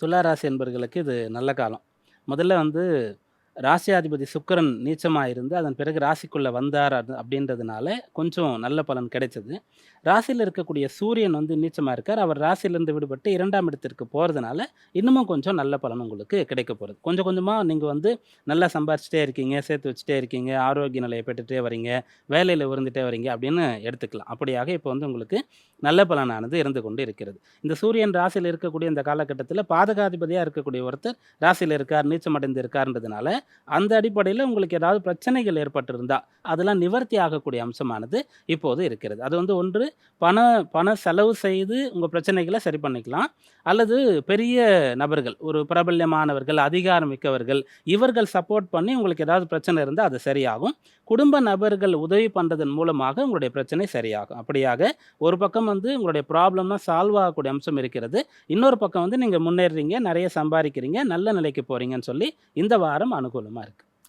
துலா ராசி என்பர்களுக்கு இது நல்ல காலம். முதல்ல வந்து ராசியாதிபதி சுக்கிரன் நீச்சமாக இருந்து அதன் பிறகு ராசிக்குள்ளே வந்தார் அது அப்படின்றதுனால கொஞ்சம் நல்ல பலன் கிடைச்சது. ராசியில் இருக்கக்கூடிய சூரியன் வந்து நீச்சமாக இருக்கார் அவர் ராசியிலேருந்து விடுபட்டு இரண்டாம் இடத்திற்கு போகிறதுனால இன்னமும் கொஞ்சம் நல்ல பலன் உங்களுக்கு கிடைக்க போகிறது கொஞ்சம் கொஞ்சமாக நீங்கள் வந்து நல்லா சம்பாரிச்சிட்டே இருக்கீங்க சேர்த்து வச்சுட்டே இருக்கீங்க ஆரோக்கிய நிலையை பெற்றுட்டே வரீங்க வேலையில் உருந்துட்டே வரீங்க அப்படின்னு எடுத்துக்கலாம். அப்படியாக இப்போ வந்து உங்களுக்கு நல்ல பலனானது இருந்து கொண்டு இருக்கிறது. இந்த சூரியன் ராசியில் இருக்கக்கூடிய இந்த காலகட்டத்தில் பாதகாதிபதியாக இருக்கக்கூடிய ஒருத்தர் ராசியில் இருக்கார் நீச்சமடைந்து இருக்கார்ன்றதுனால அந்த அடிப்படையில் உங்களுக்கு ஏதாவது பிரச்சனைகள் ஏற்பட்டிருந்தா அதெல்லாம் நிவர்த்தி ஆகக்கூடிய அம்சமானது இப்போது இருக்கிறது. அது வந்து ஒன்று பண பண செலவு செய்து உங்கள் பிரச்சனைகளை சரி பண்ணிக்கலாம். அல்லது பெரிய நபர்கள் ஒரு பிரபல்யமானவர்கள் அதிகாரம் மிக்கவர்கள் இவர்கள் சப்போர்ட் பண்ணி உங்களுக்கு ஏதாவது பிரச்சனை இருந்தால் அது சரியாகும். குடும்ப நபர்கள் உதவி பண்ணுறதன் மூலமாக உங்களுடைய பிரச்சனை சரியாகும். அப்படியாக ஒரு பக்கம் வந்து உங்களுடைய ப்ராப்ளம்னா சால்வ் ஆகக்கூடிய அம்சம் இருக்கிறது. இன்னொரு பக்கம் வந்து நீங்கள் முன்னேறுறீங்க நிறைய சம்பாதிக்கிறீங்க நல்ல நிலைக்கு போகிறீங்கன்னு சொல்லி இந்த வாரம் அனுகூலமாக இருக்குது